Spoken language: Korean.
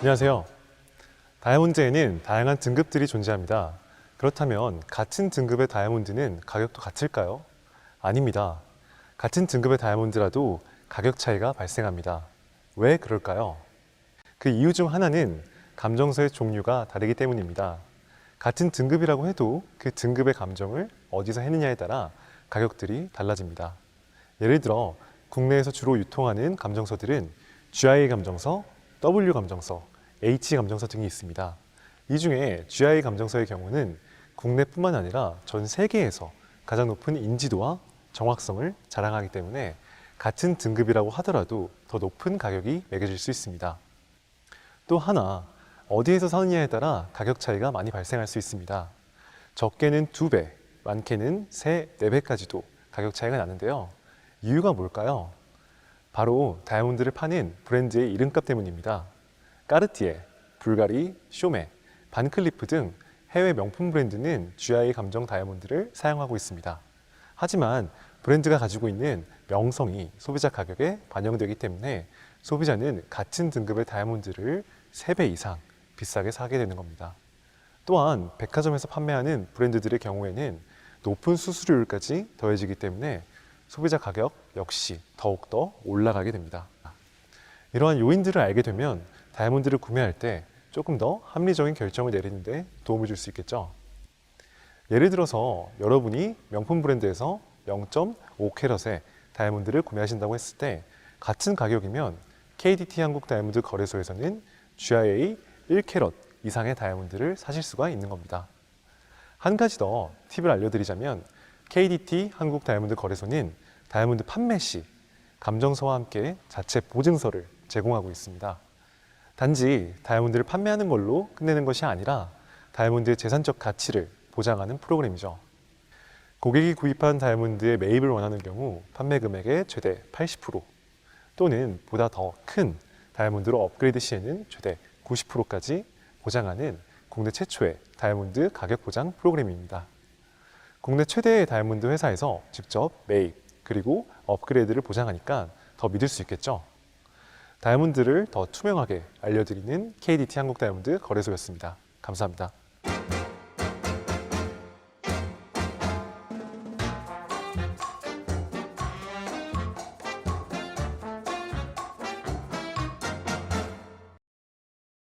안녕하세요. 다이아몬드에는 다양한 등급들이 존재합니다. 그렇다면 같은 등급의 다이아몬드는 가격도 같을까요? 아닙니다. 같은 등급의 다이아몬드라도 가격 차이가 발생합니다. 왜 그럴까요? 그 이유 중 하나는 감정서의 종류가 다르기 때문입니다. 같은 등급이라고 해도 그 등급의 감정을 어디서 했느냐에 따라 가격들이 달라집니다. 예를 들어 국내에서 주로 유통하는 감정서들은 GIA 감정서, W 감정서, H 감정서 등이 있습니다. 이 중에 GIA 감정서의 경우는 국내뿐만 아니라 전 세계에서 가장 높은 인지도와 정확성을 자랑하기 때문에 같은 등급이라고 하더라도 더 높은 가격이 매겨질 수 있습니다. 또 하나, 어디에서 사느냐에 따라 가격 차이가 많이 발생할 수 있습니다. 적게는 두 배, 많게는 세, 네 배까지도 가격 차이가 나는데요. 이유가 뭘까요? 바로 다이아몬드를 파는 브랜드의 이름값 때문입니다. 까르티에, 불가리, 쇼메, 반클리프 등 해외 명품 브랜드는 GI 감정 다이아몬드를 사용하고 있습니다. 하지만 브랜드가 가지고 있는 명성이 소비자 가격에 반영되기 때문에 소비자는 같은 등급의 다이아몬드를 3배 이상 비싸게 사게 되는 겁니다. 또한 백화점에서 판매하는 브랜드들의 경우에는 높은 수수료율까지 더해지기 때문에 소비자 가격 역시 더욱더 올라가게 됩니다. 이러한 요인들을 알게 되면 다이아몬드를 구매할 때 조금 더 합리적인 결정을 내리는데 도움을 줄 수 있겠죠. 예를 들어서 여러분이 명품 브랜드에서 0.5캐럿의 다이아몬드를 구매하신다고 했을 때 같은 가격이면 KDT 한국 다이아몬드 거래소에서는 GIA 1캐럿 이상의 다이아몬드를 사실 수가 있는 겁니다. 한 가지 더 팁을 알려드리자면 KDT 한국 다이아몬드 거래소는 다이아몬드 판매 시 감정서와 함께 자체 보증서를 제공하고 있습니다. 단지 다이아몬드를 판매하는 걸로 끝내는 것이 아니라 다이아몬드의 재산적 가치를 보장하는 프로그램이죠. 고객이 구입한 다이아몬드의 매입을 원하는 경우 판매 금액의 최대 80% 또는 보다 더 큰 다이아몬드로 업그레이드 시에는 최대 90%까지 보장하는 국내 최초의 다이아몬드 가격 보장 프로그램입니다. 국내 최대의 다이아몬드 회사에서 직접 매입 그리고 업그레이드를 보장하니까 더 믿을 수 있겠죠. 다이아몬드를 더 투명하게 알려드리는 KDT 한국 다이아몬드 거래소였습니다. 감사합니다.